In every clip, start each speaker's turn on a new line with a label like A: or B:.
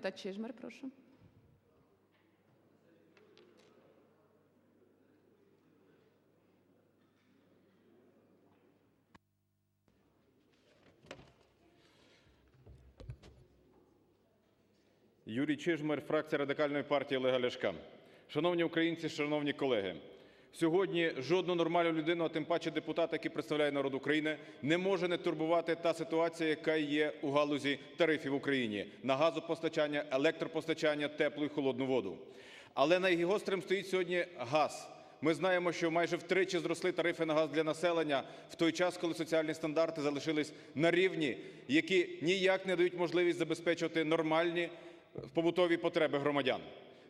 A: депутат Чижмар, прошу.
B: Юрій Чижмар, фракція Радикальної партії Олега Ляшка. Шановні українці, шановні колеги, сьогодні жодну нормальну людину, а тим паче депутата, який представляє народ України, не може не турбувати та ситуація, яка є у галузі тарифів в Україні на газопостачання, електропостачання, теплу і холодну воду. Але найгострим стоїть сьогодні газ. Ми знаємо, що майже втричі зросли тарифи на газ для населення в той час, коли соціальні стандарти залишились на рівні, які ніяк не дають можливість забезпечувати нормальні побутові потреби громадян.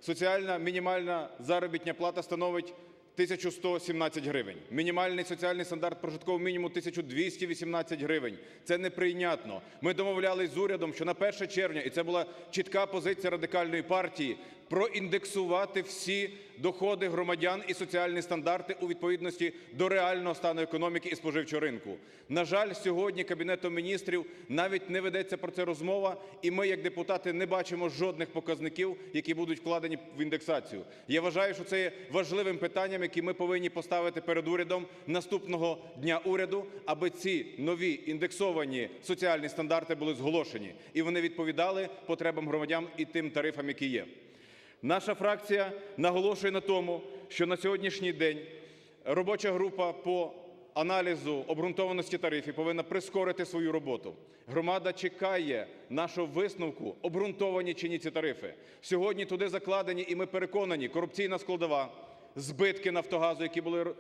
B: Соціальна мінімальна заробітня плата становить 1117 гривень. Мінімальний соціальний стандарт прожиткового мінімуму 1218 гривень. Це неприйнятно. Ми домовлялись з урядом, що на 1 червня, і це була чітка позиція Радикальної партії, проіндексувати всі доходи громадян і соціальні стандарти у відповідності до реального стану економіки і споживчого ринку. На жаль, сьогодні Кабінетом Міністрів навіть не ведеться про це розмова, і ми, як депутати, не бачимо жодних показників, які будуть вкладені в індексацію. Я вважаю, що це є важливим питанням, яке ми повинні поставити перед урядом наступного дня уряду, аби ці нові індексовані соціальні стандарти були зголошені і вони відповідали потребам громадян і тим тарифам, які є. Наша фракція наголошує на тому, що на сьогоднішній день робоча група по аналізу обґрунтованості тарифів повинна прискорити свою роботу. Громада чекає нашого висновку, обґрунтовані чи ні ці тарифи. Сьогодні туди закладені, і ми переконані, корупційна складова, збитки «Нафтогазу», які були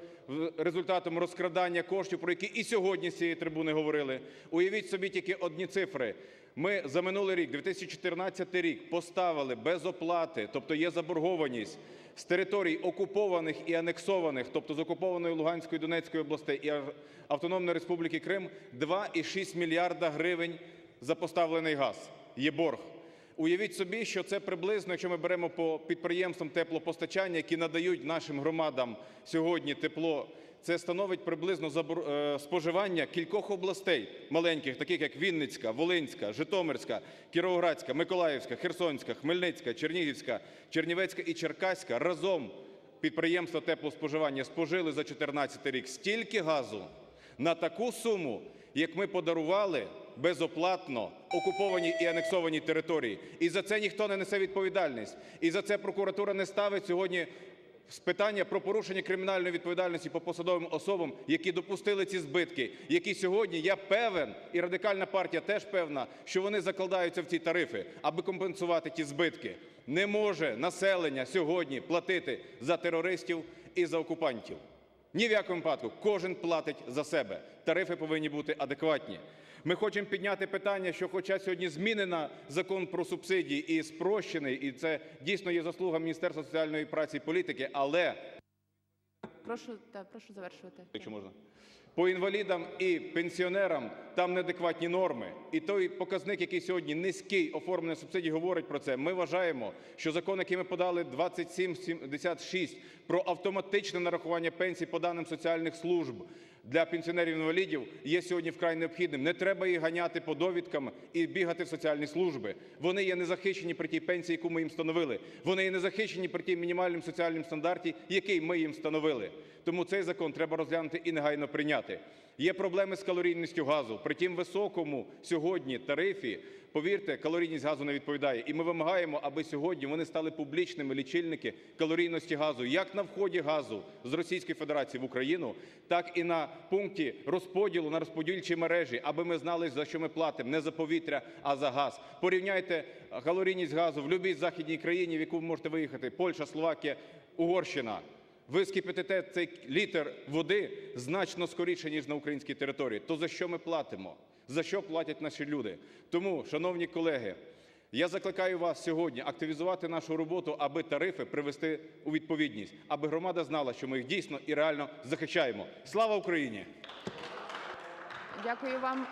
B: результатом розкрадання коштів, про які і сьогодні з цієї трибуни говорили. Уявіть собі тільки одні цифри. Ми за минулий рік, 2014 рік, поставили без оплати, тобто є заборгованість, з територій окупованих і анексованих, тобто з окупованої Луганської, Донецької областей і Автономної Республіки Крим, 2,6 мільярда гривень за поставлений газ. Є борг. Уявіть собі, що це приблизно, якщо ми беремо по підприємствам теплопостачання, які надають нашим громадам сьогодні тепло, це становить приблизно е, споживання кількох областей маленьких, таких як Вінницька, Волинська, Житомирська, Кіровоградська, Миколаївська, Херсонська, Хмельницька, Чернігівська, Чернівецька і Черкаська. Разом підприємства теплоспоживання спожили за 2014 рік стільки газу на таку суму, як ми подарували безоплатно окуповані і анексовані території. І за це ніхто не несе відповідальність. І за це прокуратура не ставить сьогодні питання про порушення кримінальної відповідальності по посадовим особам, які допустили ці збитки, які сьогодні, я певен, і Радикальна партія теж певна, що вони закладаються в ці тарифи, аби компенсувати ті збитки. Не може населення сьогодні платити за терористів і за окупантів. Ні в якому випадку. Кожен платить за себе. Тарифи повинні бути адекватні. Ми хочемо підняти питання, що хоча сьогодні змінено закон про субсидії і спрощений, і це дійсно є заслуга Міністерства соціальної праці і політики, але
A: Прошу, та, прошу завершувати.
B: якщо можна. По інвалідам і пенсіонерам там неадекватні норми. І той показник, який сьогодні низький оформлення субсидій, говорить про це. Ми вважаємо, що закон, який ми подали 2776 про автоматичне нарахування пенсій по даним соціальних служб для пенсіонерів-інвалідів є сьогодні вкрай необхідним. Не треба їх ганяти по довідкам і бігати в соціальні служби. Вони є незахищені при тій пенсії, яку ми їм встановили. Вони є незахищені при тій мінімальному соціальному стандарті, який ми їм встановили. Тому цей закон треба розглянути і негайно прийняти. Є проблеми з калорійністю газу. При тім високому сьогодні тарифі, повірте, калорійність газу не відповідає. І ми вимагаємо, аби сьогодні вони стали публічними лічильники калорійності газу як на вході газу з Російської Федерації в Україну, так і на пункті розподілу на розподільчі мережі, аби ми знали, за що ми платимо, не за повітря, а за газ. Порівняйте калорійність газу в будь-якій західній країні, в яку ви можете виїхати: Польща, Словакія, Угорщина. Ви скипятите цей літр води значно скоріше, ніж на українській території. То за що ми платимо? За що платять наші люди? Тому, шановні колеги, я закликаю вас сьогодні активізувати нашу роботу, аби тарифи привести у відповідність, аби громада знала, що ми їх дійсно і реально захищаємо. Слава Україні!
A: Дякую вам.